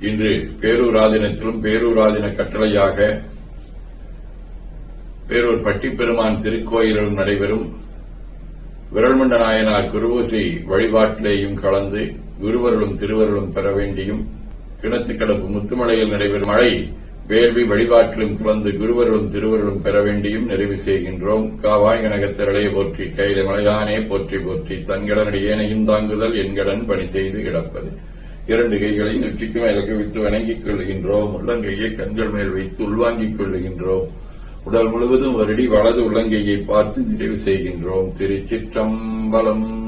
இன்று பேரூராதினத்திலும் பேரூராதின கட்டளையாக பேரூர் பட்டிப்பெருமான் திருக்கோயிலும் நடைபெறும் விரல்மண்ட நாயனார் குருபூசை வழிபாட்டிலேயும் கலந்து குருவருளும் திருவருளும் பெற வேண்டியும் கிணத்துக்கடப்பு முத்துமலையில் நடைபெறும் மழை வேள்வி வழிபாட்டிலும் கலந்து குருவருளும் திருவருளும் பெற வேண்டியும் நிறைவு செய்கின்றோம். காவாய் கனகத்திரளையை போற்றி கையில மலையானே போற்றி போற்றி தன்கடன் ஏனையும் தாங்குதல் என்கடன் பணி செய்து கிடப்பது. இரண்டு கைகளை நெற்றிக்கு மேலுக்கு வைத்து வணங்கிக் கொள்கின்றோம் உள்ளங்கையை கண்கள் மேல் வைத்து உள்வாங்கிக் கொள்ளுகின்றோம். உடல் முழுவதும் வருடி வலது உள்ளங்கையை பார்த்து நிறைவு செய்கின்றோம். திருச்சிற்றம்பலம்